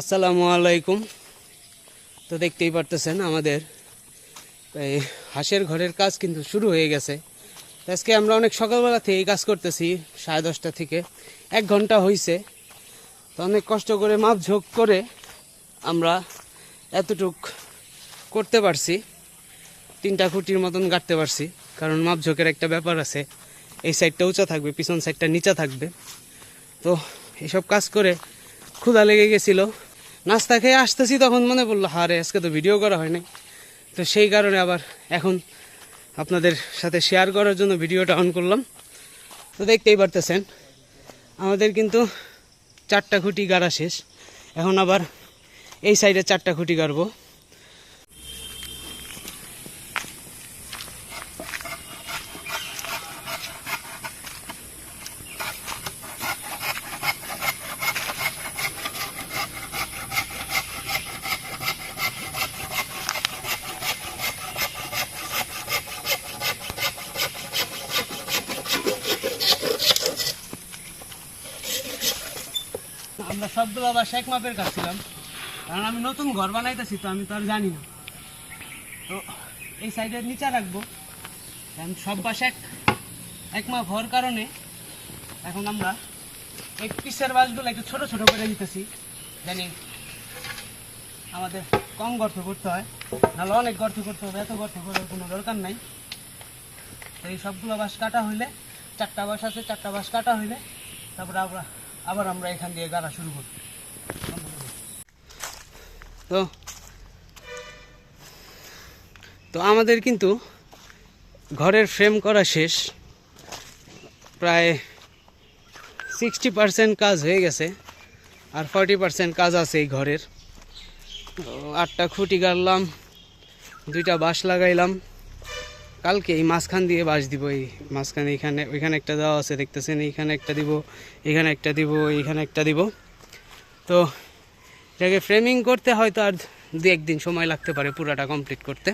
আসসালামু আলাইকুম। তো দেখতেই পারতেছেন আমাদের, এই হাঁসের ঘরের কাজ কিন্তু শুরু হয়ে গেছে। আজকে আমরা অনেক সকালবেলা থেকে কাজ করতেছি, সাড়ে দশটা থেকে। এক ঘণ্টা হয়েছে তো অনেক কষ্ট করে মাপ ঝোঁক করে আমরা এতটুক করতে পারছি। তিনটা খুঁটির মতন গাঁটতে পারছি, কারণ মাপ ঝোঁকের একটা ব্যাপার আছে। এই সাইডটা উঁচা থাকবে, পিছন সাইডটা নিচা থাকবে। তো এসব কাজ করে ক্ষুধা লেগে গেছিল। নাস্তা খেয়ে আসতেছি, তখন মনে পড়ল, হারে, আজকে তো ভিডিও করা হয় নাই তো সেই কারণে আবার এখন আপনাদের সাথে শেয়ার করার জন্য ভিডিওটা অন করলাম। তো দেখতেই পারতেছেন, আমাদের কিন্তু চারটা খুঁটি গাড়া শেষ। এখন আবার এই সাইডে চারটা খুঁটি গাড়বো। আমরা সবগুলো আবার শেখ মাপের কাছছিলাম কারণ আমি নতুন ঘর বানাইতেছি তো আমি তো আর জানি না। তো এই সাইডের নিচে রাখব। কারণ সব বাস এক এক মাপ হওয়ার কারণে এখন আমরা এই পিসের বাসগুলো একটু ছোট ছোট করে নিতেছি জানি আমাদের কম গর্ত করতে হয়। নাহলে অনেক গর্ত করতে হবে, এত গর্ত করার কোনো দরকার নাই। তো এই সবগুলো বাস কাটা হইলে, চারটা বাস আছে, চারটা বাস কাটা হইলে তারপরে আমরা আবার আমরা এখান দিয়ে গাড়া শুরু করি তো তো আমাদের কিন্তু ঘরের ফ্রেম করা শেষ। প্রায় সিক্সটি পার্সেন্ট কাজ হয়ে গেছে আর ফর্টি পার্সেন্ট কাজ আছে এই ঘরের। আটটা খুঁটি গাড়লাম, দুইটা বাঁশ লাগাইলাম। কালকে এই মাঝখান দিয়ে বাঁশ দিব, এই মাঝখানে এখানে, ওইখানে একটা দেওয়া আছে, দেখতেছেন? এইখানে একটা দিব এখানে একটা দিব, এইখানে একটা দিব। তো এটাকে ফ্রেমিং করতে হয়তো আর দু একদিন সময় লাগতে পারে পুরাটা কমপ্লিট করতে।